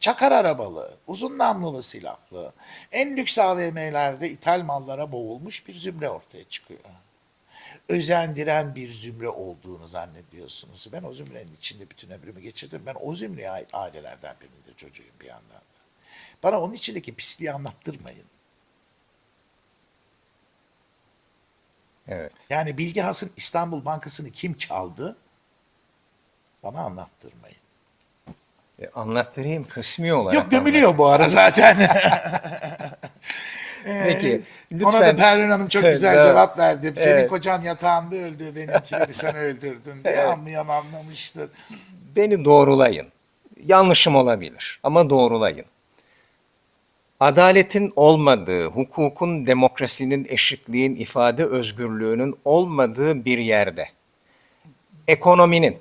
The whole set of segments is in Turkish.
çakar arabalı, uzun namlulu silahlı, en lüks AVM'lerde ithal mallara boğulmuş bir zümre ortaya çıkıyor. Özendiren bir zümre olduğunu zannediyorsunuz. Ben o zümrenin içinde bütün ömrümü geçirdim. Ben o zümreye ait ailelerden birinin de çocuğuyum bir yandan da. Bana onun içindeki pisliği anlattırmayın. Evet. Yani Bilge Has'ın İstanbul Bankası'nı kim çaldı? Bana anlattırmayın. E, anlattırayım kısmi olarak. Yok gömülüyor bu ara zaten. Peki Ona da lütfen Pervin Hanım çok güzel evet. cevap verdi. Senin Evet. kocan yatağında öldü, benimkileri sen öldürdün diye Evet. anlayan anlamıştır. beni doğrulayın. Yanlışım olabilir ama doğrulayın. Adaletin olmadığı, hukukun, demokrasinin, eşitliğin, ifade özgürlüğünün olmadığı bir yerde ekonominin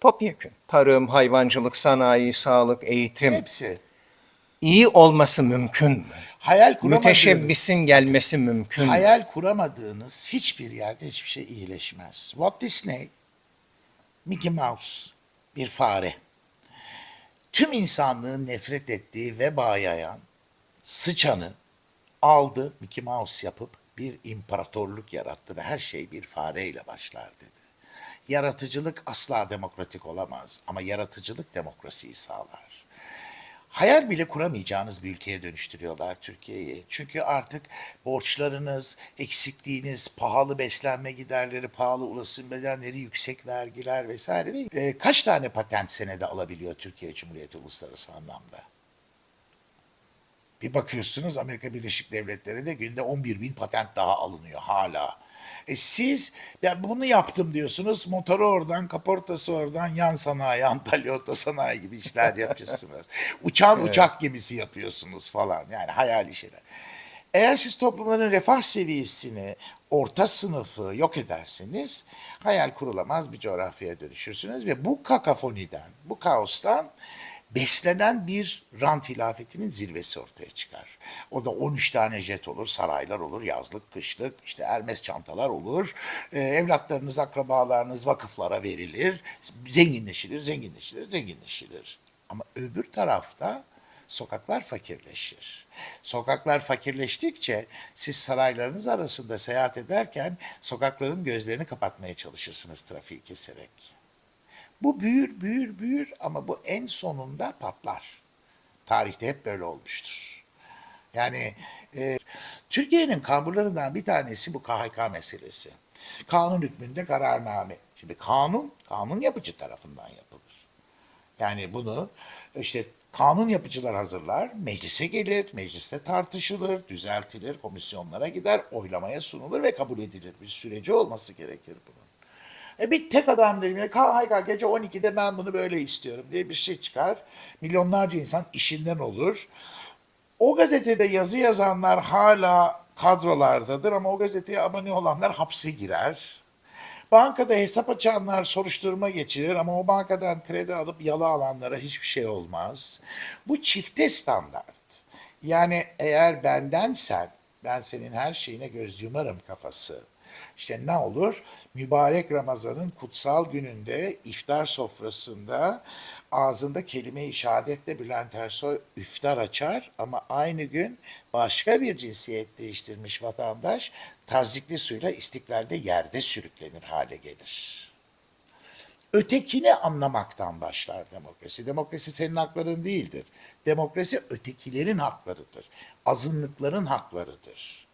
topyekün tarım, hayvancılık, sanayi, sağlık, eğitim Hepsi. iyi olması mümkün mü? Hayal kuramadığınız, Müteşebbisin gelmesi mümkün mü? hayal kuramadığınız hiçbir yerde hiçbir şey iyileşmez. Walt Disney, Mickey Mouse, bir fare. Tüm insanlığın nefret ettiği veba yayan sıçanı aldı Mickey Mouse yapıp bir imparatorluk yarattı ve her şey bir fareyle başlar dedi. Yaratıcılık asla demokratik olamaz ama yaratıcılık demokrasiyi sağlar. Hayal bile kuramayacağınız bir ülkeye dönüştürüyorlar Türkiye'yi. Çünkü artık borçlarınız, eksikliğiniz, pahalı beslenme giderleri, pahalı ulaşım bedenleri, yüksek vergiler vesaire. Ee, kaç tane patent senede alabiliyor Türkiye Cumhuriyeti uluslararası anlamda? Bir bakıyorsunuz Amerika Birleşik Devletleri'nde günde 11 bin patent daha alınıyor hala. E siz ya bunu yaptım diyorsunuz. Motoru oradan, kaportası oradan, yan sanayi, Antalya Otosanayi gibi işler yapıyorsunuz. Uçan uçak gemisi yapıyorsunuz falan. Yani hayali şeyler. Eğer siz toplumların refah seviyesini, orta sınıfı yok ederseniz hayal kurulamaz bir coğrafyaya dönüşürsünüz ve bu kakafoniden, bu kaostan beslenen bir rant hilafetinin zirvesi ortaya çıkar. O da 13 tane jet olur, saraylar olur, yazlık, kışlık, işte Hermes çantalar olur. Ee, evlatlarınız, akrabalarınız vakıflara verilir. Zenginleşilir, zenginleşilir, zenginleşilir. Ama öbür tarafta sokaklar fakirleşir. Sokaklar fakirleştikçe siz saraylarınız arasında seyahat ederken sokakların gözlerini kapatmaya çalışırsınız trafiği keserek. Bu büyür, büyür, büyür ama bu en sonunda patlar. Tarihte hep böyle olmuştur. Yani e, Türkiye'nin kamburlarından bir tanesi bu KHK meselesi. Kanun hükmünde kararname. Şimdi kanun, kanun yapıcı tarafından yapılır. Yani bunu işte kanun yapıcılar hazırlar, meclise gelir, mecliste tartışılır, düzeltilir, komisyonlara gider, oylamaya sunulur ve kabul edilir. Bir süreci olması gerekir bunun. E bir tek adam değil. Haykal gece 12'de ben bunu böyle istiyorum diye bir şey çıkar. Milyonlarca insan işinden olur. O gazetede yazı yazanlar hala kadrolardadır ama o gazeteye abone olanlar hapse girer. Bankada hesap açanlar soruşturma geçirir ama o bankadan kredi alıp yalı alanlara hiçbir şey olmaz. Bu çifte standart. Yani eğer bendensen ben senin her şeyine göz yumarım kafası. İşte ne olur? Mübarek Ramazan'ın kutsal gününde iftar sofrasında ağzında kelime-i şehadetle Bülent Ersoy iftar açar ama aynı gün başka bir cinsiyet değiştirmiş vatandaş tazikli suyla istiklalde yerde sürüklenir hale gelir. Ötekini anlamaktan başlar demokrasi. Demokrasi senin hakların değildir. Demokrasi ötekilerin haklarıdır. Azınlıkların haklarıdır.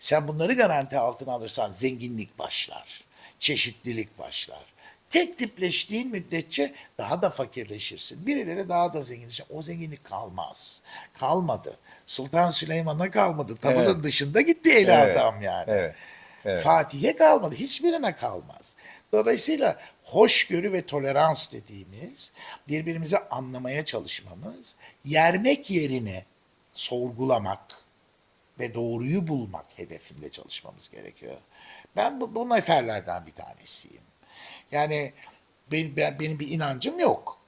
Sen bunları garanti altına alırsan zenginlik başlar. Çeşitlilik başlar. Tek tipleştiğin müddetçe daha da fakirleşirsin. Birileri daha da zenginleşir. O zenginlik kalmaz. Kalmadı. Sultan Süleyman'a kalmadı. Tabu'nun Evet. dışında gitti eli Evet, adam yani. evet, evet. Fatih'e kalmadı. Hiçbirine kalmaz. Dolayısıyla hoşgörü ve tolerans dediğimiz birbirimizi anlamaya çalışmamız, yermek yerine sorgulamak ve doğruyu bulmak hedefinde çalışmamız gerekiyor. Ben bu, bu neferlerden bir tanesiyim. Yani ben, ben, benim bir inancım yok.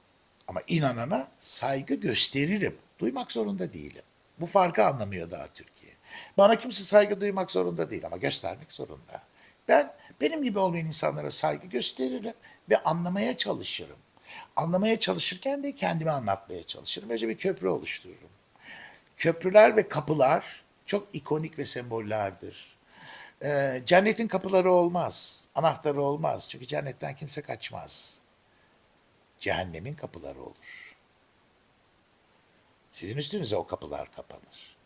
Ama inanana saygı gösteririm. Duymak zorunda değilim. Bu farkı anlamıyor daha Türkiye. Bana kimse saygı duymak zorunda değil ama göstermek zorunda. Ben benim gibi olmayan insanlara saygı gösteririm ve anlamaya çalışırım. Anlamaya çalışırken de kendime anlatmaya çalışırım. Önce bir köprü oluştururum. Köprüler ve kapılar çok ikonik ve sembollerdir. Ee, cennetin kapıları olmaz, anahtarı olmaz. Çünkü cennetten kimse kaçmaz. Cehennemin kapıları olur. Sizin üstünüze o kapılar kapanır.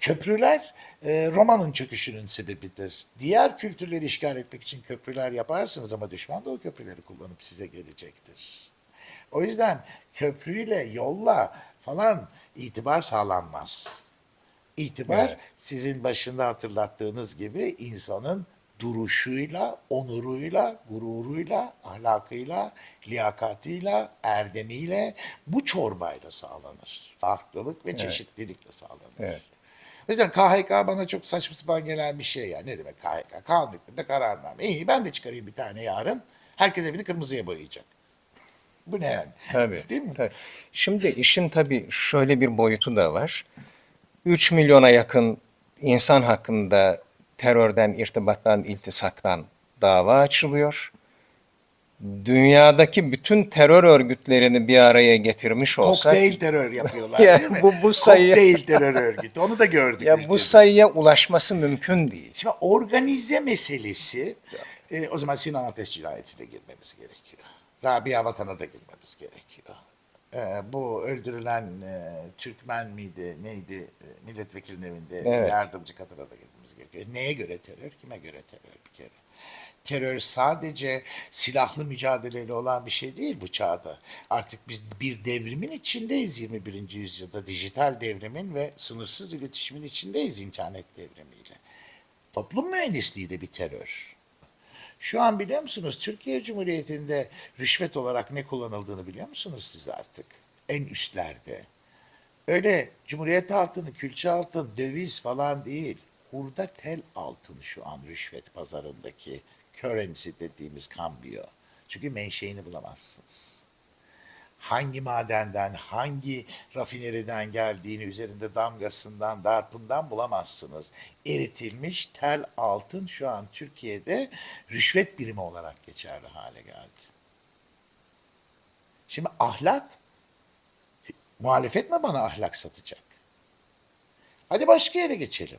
Köprüler e, Roma'nın çöküşünün sebebidir. Diğer kültürleri işgal etmek için köprüler yaparsınız ama düşman da o köprüleri kullanıp size gelecektir. O yüzden köprüyle, yolla falan itibar sağlanmaz. İtibar Evet. sizin başında hatırlattığınız gibi insanın duruşuyla, onuruyla, gururuyla, ahlakıyla, liyakatıyla, erdemiyle, bu çorbayla sağlanır. Farklılık ve çeşitlilikle sağlanır. Evet. O yüzden KHK bana çok saçma sapan gelen bir şey ya. Ne demek KHK? Kanun hükmünde kararname. İyi ben de çıkarayım bir tane yarın. Herkes evini kırmızıya boyayacak. Bu ne yani? Tabii. Değil mi? tabii. Şimdi işin tabii şöyle bir boyutu da var. 3 milyona yakın insan hakkında terörden, irtibattan, iltisaktan dava açılıyor. Dünyadaki bütün terör örgütlerini bir araya getirmiş olsak, Kokteyl terör yapıyorlar Ya değil mi? bu- bu sayı- Kokteyl terör örgütü. Onu da gördük. ya bu sayıya ulaşması mümkün değil. Şimdi organize meselesi e, o zaman Sinan Ateş cinayetine girmemiz gerekiyor. Rabia Vatan'a da girmemiz gerekiyor. E, bu öldürülen e, Türkmen miydi neydi e, milletvekilinin evinde Evet. yardımcı kadına da girmemiz gerekiyor. Neye göre terör? Kime göre terör bir kere? Terör sadece silahlı mücadeleyle olan bir şey değil bu çağda. Artık biz bir devrimin içindeyiz 21. yüzyılda. Dijital devrimin ve sınırsız iletişimin içindeyiz internet devrimiyle. Toplum mühendisliği de bir terör. Şu an biliyor musunuz Türkiye Cumhuriyeti'nde rüşvet olarak ne kullanıldığını biliyor musunuz siz artık? En üstlerde. Öyle Cumhuriyet altını, külçe altın, döviz falan değil. Hurda tel altın şu an rüşvet pazarındaki currency dediğimiz kambiyo. Çünkü menşeini bulamazsınız. Hangi madenden, hangi rafineriden geldiğini üzerinde damgasından, darpından bulamazsınız. Eritilmiş tel altın şu an Türkiye'de rüşvet birimi olarak geçerli hale geldi. Şimdi ahlak Muhalefet mi bana ahlak satacak? Hadi başka yere geçelim.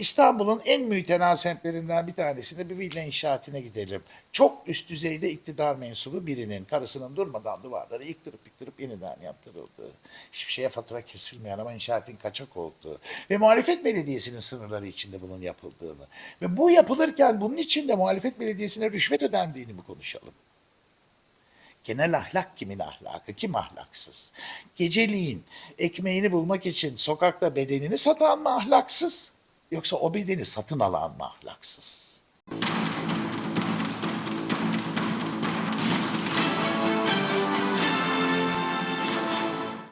İstanbul'un en mütena semtlerinden bir tanesinde bir villa inşaatine gidelim. Çok üst düzeyde iktidar mensubu birinin karısının durmadan duvarları yıktırıp yıktırıp yeniden yaptırıldığı, hiçbir şeye fatura kesilmeyen ama inşaatın kaçak olduğu ve muhalefet belediyesinin sınırları içinde bunun yapıldığını ve bu yapılırken bunun içinde muhalefet belediyesine rüşvet ödendiğini mi konuşalım? Genel ahlak kimin ahlakı? Kim ahlaksız? Geceliğin ekmeğini bulmak için sokakta bedenini satan mı ahlaksız? Yoksa o bedeni satın alan mı ahlaksız?